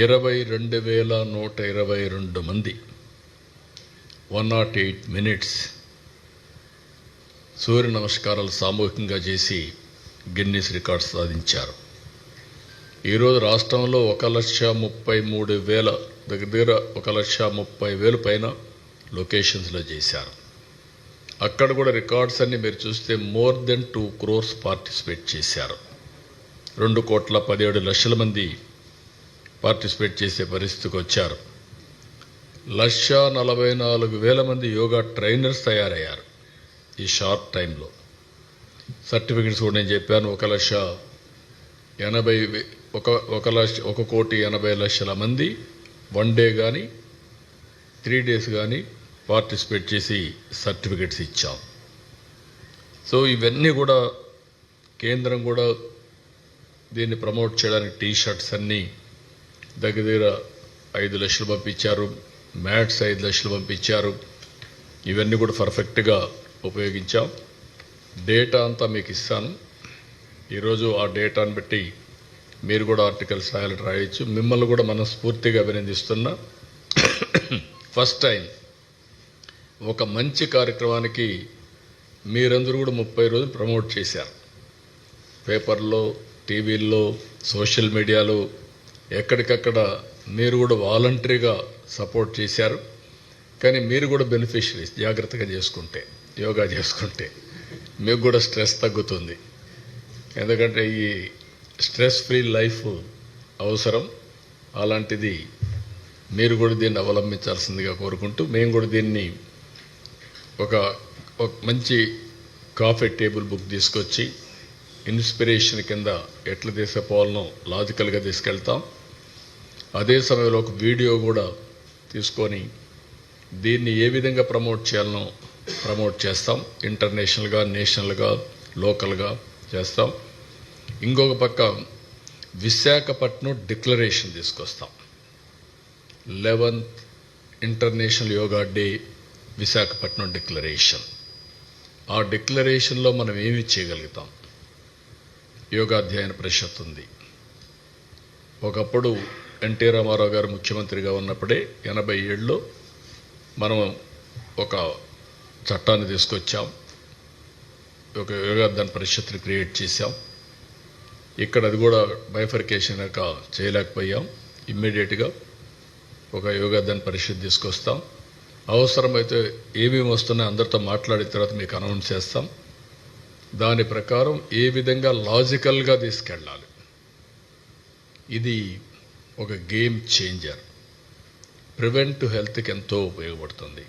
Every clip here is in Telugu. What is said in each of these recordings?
ఇరవై రెండు వేల నూట ఇరవై రెండు మంది. వన్ నాట్ ఎయిట్ మినిట్స్ సూర్య నమస్కారాలు సామూహికంగా చేసి గిన్నీస్ రికార్డ్ సాధించారు. ఈరోజు రాష్ట్రంలో ఒక లక్ష ముప్పై మూడు వేల దగ్గర దగ్గర ఒక లక్ష ముప్పై వేలు పైన లొకేషన్స్లో చేశారు. అక్కడ కూడా రికార్డ్స్ అన్ని మీరు చూస్తే more than two crores participate చేశారు. రెండు కోట్ల పదిహేడు లక్షల మంది పార్టిసిపేట్ చేసే పరిస్థితికి వచ్చారు. లక్ష నలభై నాలుగు వేల మంది యోగా ట్రైనర్స్ తయారయ్యారు ఈ షార్ట్ టైంలో. సర్టిఫికెట్స్ కూడా నేను చెప్పాను ఒక లక్ష ఎనభై వే- ఒక ఒక లక్ష ఒక కోటి ఎనభై లక్షల మంది వన్ డే కానీ త్రీ డేస్ కానీ పార్టిసిపేట్ చేసి సర్టిఫికెట్స్ ఇచ్చాం. సో ఇవన్నీ కూడా కేంద్రం కూడా దీన్ని ప్రమోట్ చేయడానికి టీ షర్ట్స్ అన్నీ దగ్గర దగ్గర ఐదు లక్షలు పంపించారు మ్యాట్స్ ఐదు లక్షలు పంపించారు. ఇవన్నీ కూడా పర్ఫెక్ట్గా ఉపయోగించాం. డేటా అంతా మీకు ఇస్తాను. ఈరోజు ఆ డేటాను బట్టి మీరు కూడా ఆర్టికల్ రాయాలని రాయొచ్చు. మిమ్మల్ని కూడా మనస్ఫూర్తిగా అభినందిస్తున్నా. ఫస్ట్ టైం ఒక మంచి కార్యక్రమానికి మీరందరూ కూడా ముప్పై రోజులు ప్రమోట్ చేశారు. పేపర్లో టీవీల్లో సోషల్ మీడియాలో ఎక్కడికక్కడ మీరు కూడా వాలంటరీగా సపోర్ట్ చేశారు. కానీ మీరు కూడా బెనిఫిషరీస్ జాగ్రత్తగా చేసుకుంటే యోగా చేసుకుంటే మీకు కూడా స్ట్రెస్ తగ్గుతుంది. ఎందుకంటే ఈ స్ట్రెస్ ఫ్రీ లైఫ్ అవసరం. అలాంటిది మీరు కూడా దీన్ని అవలంబించాల్సిందిగా కోరుకుంటూ మేము కూడా దీన్ని ఒక ఒక మంచి కాఫీ టేబుల్ బుక్ తీసుకొచ్చి ఇన్స్పిరేషన్ కింద ఎట్లా తీసుకుపోవాలనో లాజికల్గా తీసుకెళ్తాం. అదే సమయంలో ఒక వీడియో కూడా తీసుకొని దీన్ని ఏ విధంగా ప్రమోట్ చేయాలనో ప్రమోట్ చేస్తాం. ఇంటర్నేషనల్గా నేషనల్గా లోకల్గా చేస్తాం. ఇంకొక పక్క విశాఖపట్నం డిక్లరేషన్ తీసుకొస్తాం. Eleventh international yoga day Visakhapatnam declaration. ఆ డిక్లరేషన్లో మనం ఏమి చేయగలుగుతాం? యోగాధ్యయన పరిషత్ ఉంది. ఒకప్పుడు ఎన్టీ రామారావు గారు ముఖ్యమంత్రిగా ఉన్నప్పుడే ఎనభై ఏళ్ళలో మనం ఒక చట్టాన్ని తీసుకొచ్చాం. ఒక యోగాధ్యాన పరిషత్ని క్రియేట్ చేశాం. ఇక్కడ అది కూడా బైఫర్కేషన్ యొక్క చేయలేకపోయాం. ఇమ్మీడియట్గా ఒక యోగాధ్యాన పరిషత్ తీసుకొస్తాం. అవసరమైతే ఏమేమి వస్తున్నాయో అందరితో మాట్లాడిన తర్వాత మీకు అనౌన్స్ చేస్తాం. దాని ప్రకారం ఏ విధంగా లాజికల్గా తీసుకెళ్ళాలి? ఇది ఒక గేమ్ చేంజర్. ప్రివెంట్ హెల్త్కి ఎంతో ఉపయోగపడుతుంది.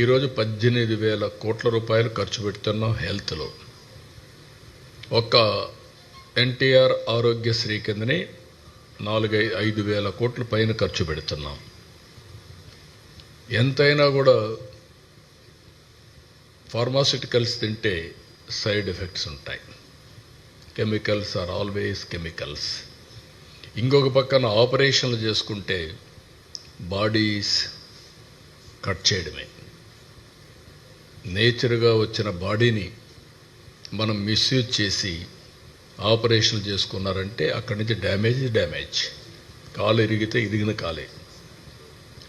ఈరోజు పద్దెనిమిది వేల కోట్ల రూపాయలు ఖర్చు పెడుతున్నాం హెల్త్లో. ఒక ఎన్టీఆర్ ఆరోగ్యశ్రీ కిందనే నాలుగై ఐదు వేల కోట్ల పైన ఖర్చు పెడుతున్నాం. ఎంతైనా కూడా ఫార్మాసిటికల్స్ తింటే సైడ్ ఎఫెక్ట్స్ ఉంటాయి. Chemicals are always chemicals. ఇంకొక పక్కన ఆపరేషన్లు చేసుకుంటే బాడీస్ కట్ చేయడమే. నేచర్గా వచ్చిన బాడీని మనం మిస్యూజ్ చేసి ఆపరేషన్లు చేసుకున్నారంటే అక్కడి నుంచి డ్యామేజ్ డ్యామేజ్. కాలు ఇరిగితే ఇరిగిన కాలే.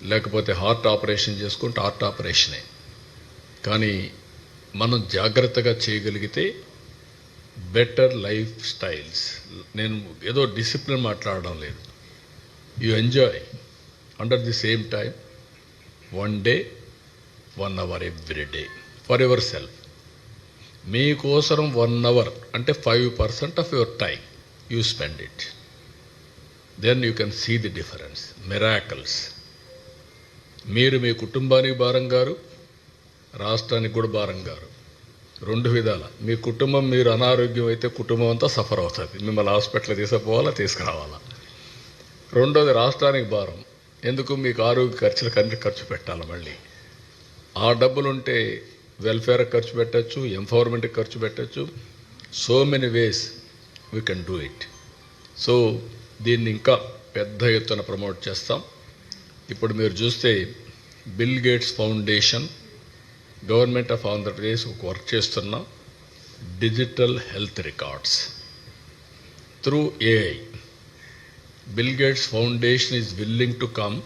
లేకపోతే హార్ట్ ఆపరేషన్ చేసుకుంటే హార్ట్ ఆపరేషనే. కానీ మనం జాగ్రత్తగా చేయగలిగితే బెటర్ లైఫ్ స్టైల్స్. నేను ఏదో డిసిప్లిన్ మాట్లాడడం లేదు. You enjoy under the same time one day one hour every day for yourself. మీకోసం వన్ అవర్ అంటే five percent of your time you spend it. Then you can see the difference miracles మీరు మీ కుటుంబానికి భారం గారు రాష్ట్రానికి కూడా భారం గారు. రెండు విధాల. మీ కుటుంబం మీరు అనారోగ్యం అయితే కుటుంబం అంతా సఫర్ అవుతుంది. మిమ్మల్ని హాస్పిటల్ తీసుకుపోవాలా తీసుకురావాలా? రెండోది రాష్ట్రానికి భారం. ఎందుకు మీకు ఆరోగ్య ఖర్చులకు అన్ని ఖర్చు పెట్టాలి మళ్ళీ? ఆ డబ్బులుంటే వెల్ఫేర్ ఖర్చు పెట్టచ్చు ఎంపవర్మెంట్కి ఖర్చు పెట్టచ్చు. So many ways we can do it. So దీన్ని ఇంకా పెద్ద ఎత్తున ప్రమోట్ చేస్తాం. ఇప్పుడు మీరు చూస్తే Bill Gates foundation government of Andhra Pradesh ఒక వర్క్ చేస్తున్న digital health records. Through AI Bill Gates foundation is willing to come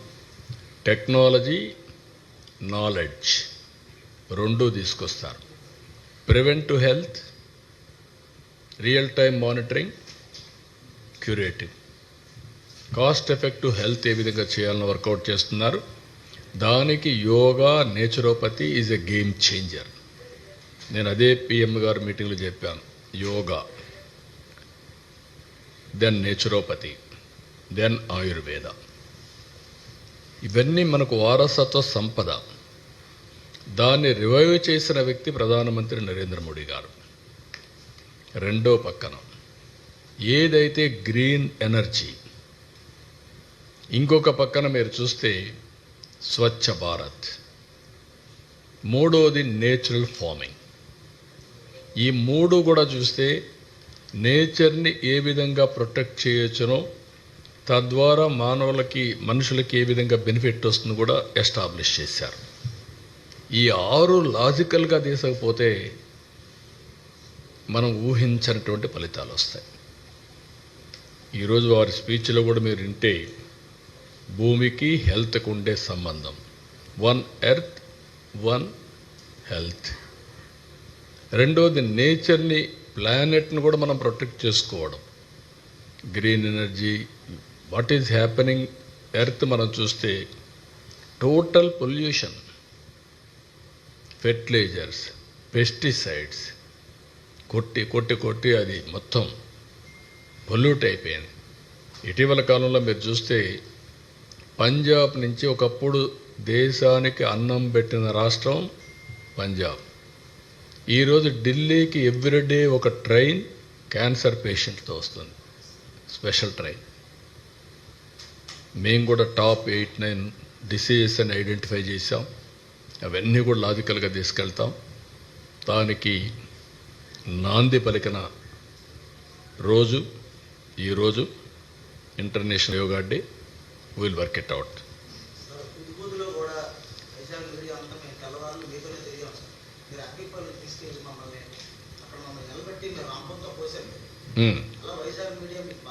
technology knowledge రెండూ తీసుకొస్తారు. Prevent to health real time monitoring curating cost effective health ఏ విధంగా చేయాలని వర్కౌట్ చేస్తున్నారు. దానికి yoga naturopathy is a game changer నేను అదే పిఎం గారు మీటింగ్లో చెప్పాను. Yoga then naturopathy then Ayurveda. ఇవన్నీ మనకు వారసత్వ సంపద. దాన్ని రివైవ్ చేసిన వ్యక్తి ప్రధానమంత్రి నరేంద్ర మోడీ గారు. రెండో పక్కన ఏదైతే గ్రీన్ ఎనర్జీ ఇంకొక పక్కన మీరు చూస్తే స్వచ్ఛ భారత్. మూడోది నేచురల్ ఫార్మింగ్. ఈ మూడు కూడా చూస్తే నేచర్ని ఏ విధంగా ప్రొటెక్ట్ చేయొచ్చునో తద్వారా మానవులకి మనుషులకి ఏ విధంగా బెనిఫిట్ వస్తుందో కూడా ఎస్టాబ్లిష్ చేశారు. ఈ ఆరు లాజికల్గా తీసుకపోతే మనం ఊహించనటువంటి ఫలితాలు వస్తాయి. ఈరోజు వారి స్పీచ్లో కూడా మీరు వింటే భూమికి హెల్త్కు ఉండే సంబంధం. One earth one health. రెండోది నేచర్ని ప్లానెట్ని కూడా మనం ప్రొటెక్ట్ చేసుకోవడం. Green energy what is happening earth మనం చూస్తే టోటల్ పొల్యూషన్ ఫెర్టిలైజర్స్ పెస్టిసైడ్స్ కొట్టి కొట్టి కొట్టి అది మొత్తం పొల్యూట్ అయిపోయింది. ఇటీవల కాలంలో మీరు చూస్తే పంజాబ్ నుంచి ఒకప్పుడు దేశానికి అన్నం పెట్టిన రాష్ట్రం పంజాబ్. ఈరోజు ఢిల్లీకి ఎవ్రీడే ఒక ట్రైన్ క్యాన్సర్ పేషెంట్తో వస్తుంది. Special train. మేము కూడా టాప్ ఎయిట్ నైన్ డిసీజెస్ అని ఐడెంటిఫై చేసాం అవన్నీ కూడా లాజికల్గా తీసుకెళ్తాం. దానికి నాంది పలికిన రోజు ఈరోజు international yoga day. Will work it out sir కూడా మేము మీరు అగ్గిపల్లి తీసుకెళ్ళి మమ్మల్ని అక్కడ మమ్మల్ని నిలబెట్టి మీరు రాంపంతో పోసారు